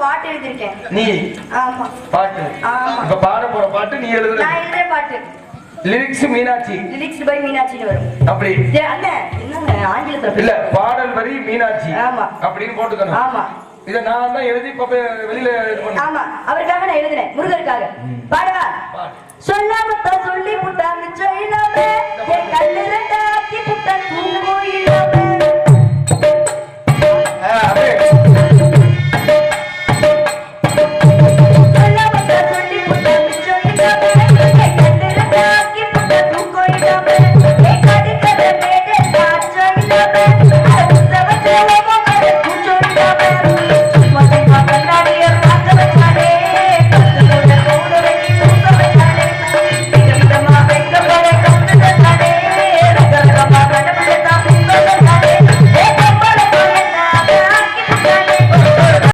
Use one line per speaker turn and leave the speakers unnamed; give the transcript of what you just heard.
பாட்டு எழுதிருக்கேன்
நீ
ஆமா.
பாட்டு.
ஆமா.
இப்ப பாட போற பாட்டு நீ எழுதுற.
நான் எழுதுற பாட்டு.
லிரிக்ஸ் மீனாட்சி.
லிரிக்ஸ் பை மீனாட்சின்னு வரும்.
அப்படி.
ஏ, அண்ணன் என்னங்க ஆங்கிலத்துல
இல்ல பாடல் வரி மீனாட்சி.
ஆமா.
அப்படின்னு போட்டுக்கணும்.
ஆமா.
இத நான் தான் எழுதி இப்ப வெளியில
ஆமா. அவருக்காக நான் எழுதினேன் முருகருக்காக. பாடவா? சொல்லாம சொல்லி புட்டாங்க